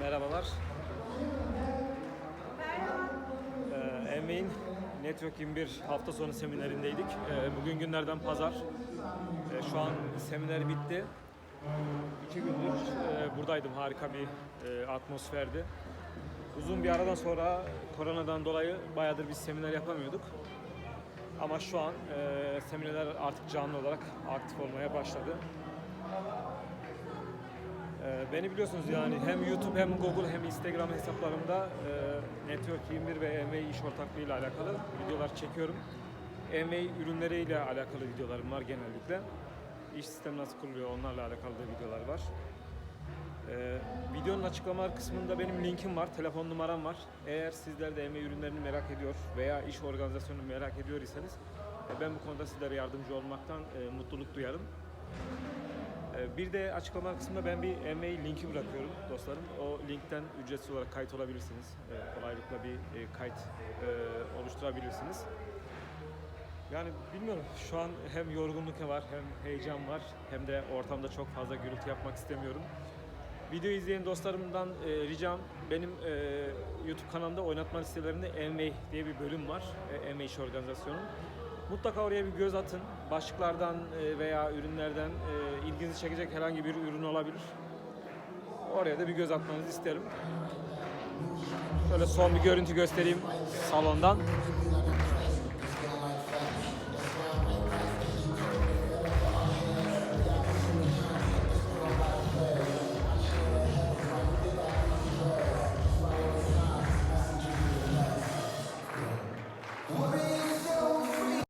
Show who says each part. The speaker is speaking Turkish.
Speaker 1: Merhabalar. Ee, Emeğin Network 21 hafta sonu seminerindeydik. Ee, bugün günlerden pazar. Ee, şu an seminer bitti. İki gündür e, buradaydım. Harika bir e, atmosferdi. Uzun bir aradan sonra koronadan dolayı bayağıdır biz seminer yapamıyorduk. Ama şu an e, seminerler artık canlı olarak aktif olmaya başladı. Ee, Beni biliyorsunuz yani hem YouTube hem Google hem Instagram hesaplarımda e, Network 21 ve EMA iş ortaklığıyla alakalı videolar çekiyorum. EMA ürünleriyle alakalı videolarım var genellikle. İş sistemi nasıl kuruluyor onlarla alakalı da videolar var. Videonun açıklamalar kısmında benim linkim var, telefon numaram var. Eğer sizler de EMA ürünlerini merak ediyor veya iş organizasyonunu merak ediyor iseniz e, ben bu konuda sizlere yardımcı olmaktan e, mutluluk duyarım. Ee, Bir de açıklama kısmında ben bir e-mail linki bırakıyorum dostlarım. O linkten ücretsiz olarak kayıt olabilirsiniz. Kolaylıkla bir e, kayıt e, oluşturabilirsiniz. Yani bilmiyorum şu an hem yorgunluk var hem heyecan var hem de ortamda çok fazla gürültü yapmak istemiyorum. Video izleyen dostlarımdan e, ricam benim e, YouTube kanalımda oynatma listelerinde EMEY diye bir bölüm var. E, EMEY iş organizasyonu. Mutlaka oraya bir göz atın. Başlıklardan e, veya ürünlerden e, ilginizi çekecek herhangi bir ürün olabilir. Oraya da bir göz atmanızı isterim. Şöyle son bir görüntü göstereyim salondan.